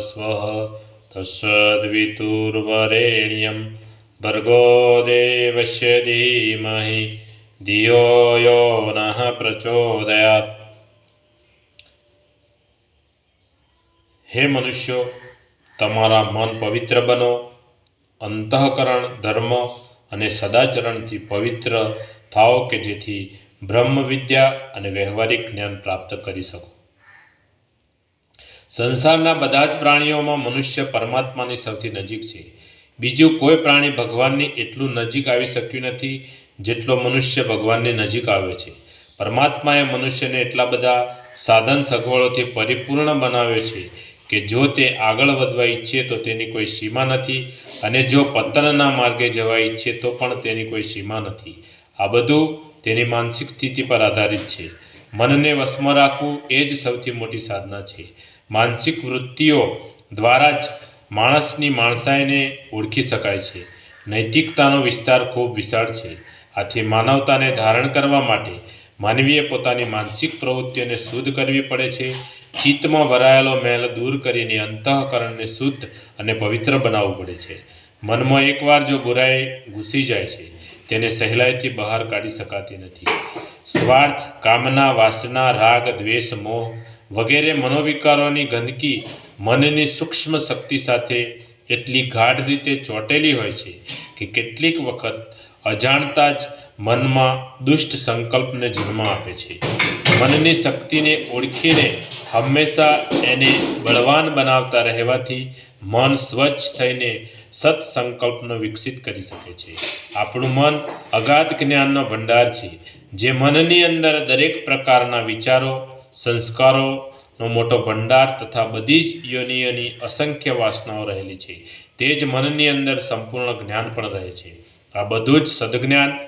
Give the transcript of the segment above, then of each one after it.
સ્વ તસદ્વિતુર્વરેણ્યં ભર્ગો દેવસ્ય ધીમહિ ધિયો યો નઃ પ્રચોદયાત હે મનુષ્યો તમારા મન પવિત્ર બનો, અંતઃકરણ, ધર્મ અને સદાચરણથી પવિત્ર થાઓ કે જેથી બ્રહ્મ વિદ્યા અને વ્યવહારિક જ્ઞાન પ્રાપ્ત કરી શકો. સંસારના બધા જ પ્રાણીઓમાં મનુષ્ય પરમાત્માની સૌથી નજીક છે. બીજું કોઈ પ્રાણી ભગવાનની એટલું નજીક આવી શક્યું નથી, જેટલો મનુષ્ય ભગવાનની નજીક આવે છે. પરમાત્માએ મનુષ્યને એટલા બધા સાધન સગવડોથી પરિપૂર્ણ બનાવ્યો છે કે જો તે આગળ વધવા ઈચ્છે તો તેની કોઈ સીમા નથી અને જો પતનના માર્ગે જવા ઈચ્છે તો પણ તેની કોઈ સીમા નથી. આ બધું તેની માનસિક સ્થિતિ પર આધારિત છે. મનને વશમાં રાખવું એ જ સૌથી મોટી સાધના છે. માનસિક વૃત્તિઓ દ્વારા જ માણસની માણસાઈને ઓળખી શકાય છે. નૈતિકતાનો વિસ્તાર ખૂબ વિશાળ છે. આથી માનવતાને ધારણ કરવા માટે માનવીએ પોતાની માનસિક પ્રવૃત્તિઓને શુદ્ધ કરવી પડે છે. ચિત્તમાં ભરાયેલો મેલ દૂર કરીને અંતઃકરણને શુદ્ધ અને પવિત્ર બનાવવું પડે છે. મનમાં એકવાર જો બુરાઈ ઘૂસી જાય છે તેને સહેલાઈથી બહાર કાઢી શકાતી નથી. સ્વાર્થ, કામના, વાસના, રાગ, દ્વેષ, મોહ વગેરે મનોવિકારોની ગંદકી મનની સૂક્ષ્મ શક્તિ સાથે એટલી ગાઢ રીતે ચોંટેલી હોય છે કે કેટલીક વખત અજાણતા જ મનમાં દુષ્ટ સંકલ્પને જન્મ આપે છે. મનની શક્તિને ઓળખીને હંમેશા એને બળવાન બનાવતા રહેવાથી મન સ્વચ્છ થઈને સત સંકલ્પનો વિકસિત કરી શકે છે. આપણું મન અગાધ જ્ઞાનનો ભંડાર છે. જે મનની અંદર દરેક પ્રકારના વિચારો, સંસ્કારોનો મોટો ભંડાર તથા બધી જ યોનિઓની અસંખ્ય વાસનાઓ રહેલી છે. તે જ મનની અંદર સંપૂર્ણ જ્ઞાન પણ રહે છે. આ બધું જ સદજ્ઞાન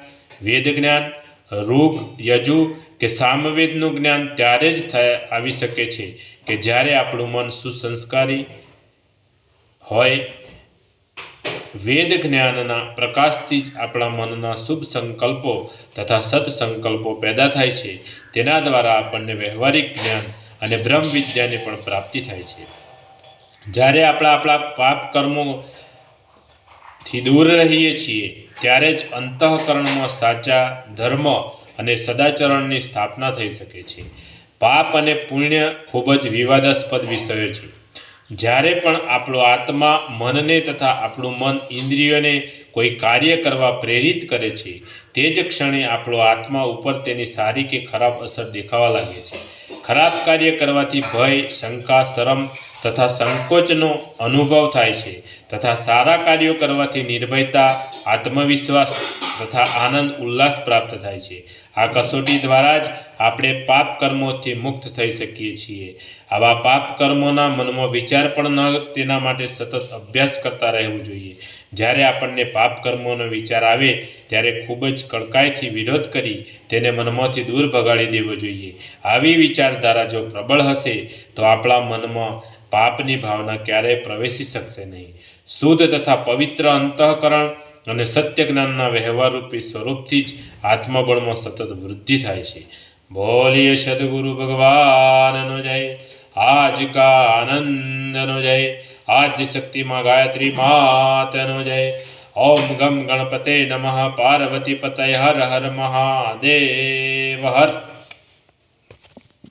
વેદ જ્ઞાન રૂગ યજુ કે સામવેદનું જ્ઞાન ત્યારે જ થાય આવી શકે છે કે જ્યારે આપણું મન સુસંસ્કારી હોય વેદ જ્ઞાનના પ્રકાશથી જ આપણા મનના શુભ સંકલ્પો તથા સત્સંકલ્પો પેદા થાય છે. તેના દ્વારા આપણને વ્યવહારિક જ્ઞાન અને બ્રહ્મ વિદ્યાની પણ પ્રાપ્તિ થાય છે. જ્યારે આપણા આપણા પાપ કર્મોથી દૂર રહીએ છીએ, ત્યારે જ અંતઃકરણમાં સાચા ધર્મ અને સદાચરણની સ્થાપના થઈ શકે છે. પાપ અને પુણ્ય ખૂબ જ વિવાદાસ્પદ વિષયો છે. જ્યારે પણ આપણો આત્મા મનને તથા આપણું મન ઇન્દ્રિયોને કોઈ કાર્ય કરવા પ્રેરિત કરે છે, તે જ ક્ષણે આપણો આત્મા ઉપર તેની સારી કે ખરાબ અસર દેખાવા લાગે છે. ખરાબ કાર્ય કરવાથી ભય, શંકા, શરમ તથા સંકોચનો અનુભવ થાય છે તથા સારા કાર્યો કરવાથી નિર્ભયતા, આત્મવિશ્વાસ તથા આનંદ ઉલ્લાસ પ્રાપ્ત થાય છે. આ કસોટી દ્વારા જ આપણે પાપ કર્મોથી મુક્ત થઈ શકીએ છીએ. આવા પાપ કર્મોના મનમાં વિચાર પણ ન તેના માટે સતત અભ્યાસ કરતા રહેવું જોઈએ. જ્યારે આપણને પાપ કર્મોનો વિચાર આવે, ત્યારે ખૂબ જ કડકાઈથી વિરોધ કરી તેને મનમાંથી દૂર ભગાડી દેવો જોઈએ. આવી વિચારધારા જો પ્રબળ હશે, તો આપણા મનમાં પાપની ભાવના ક્યારેય પ્રવેશી શકશે નહીં. શુદ્ધ તથા પવિત્ર અંતઃકરણ અને સત્ય જ્ઞાનના વ્યવહારરૂપી સ્વરૂપથી જ આત્મબળમાં સતત વૃદ્ધિ થાય છે. બોલીએ સદગુરુ ભગવાનનો જય. આજ કા આનંદનો જય. આદ્ય શક્તિમાં ગાયત્રી માતનો જય. ઓમ ગમ ગણપતે નમઃ પાર્વતી પતય હર હર મહાદેવ હર.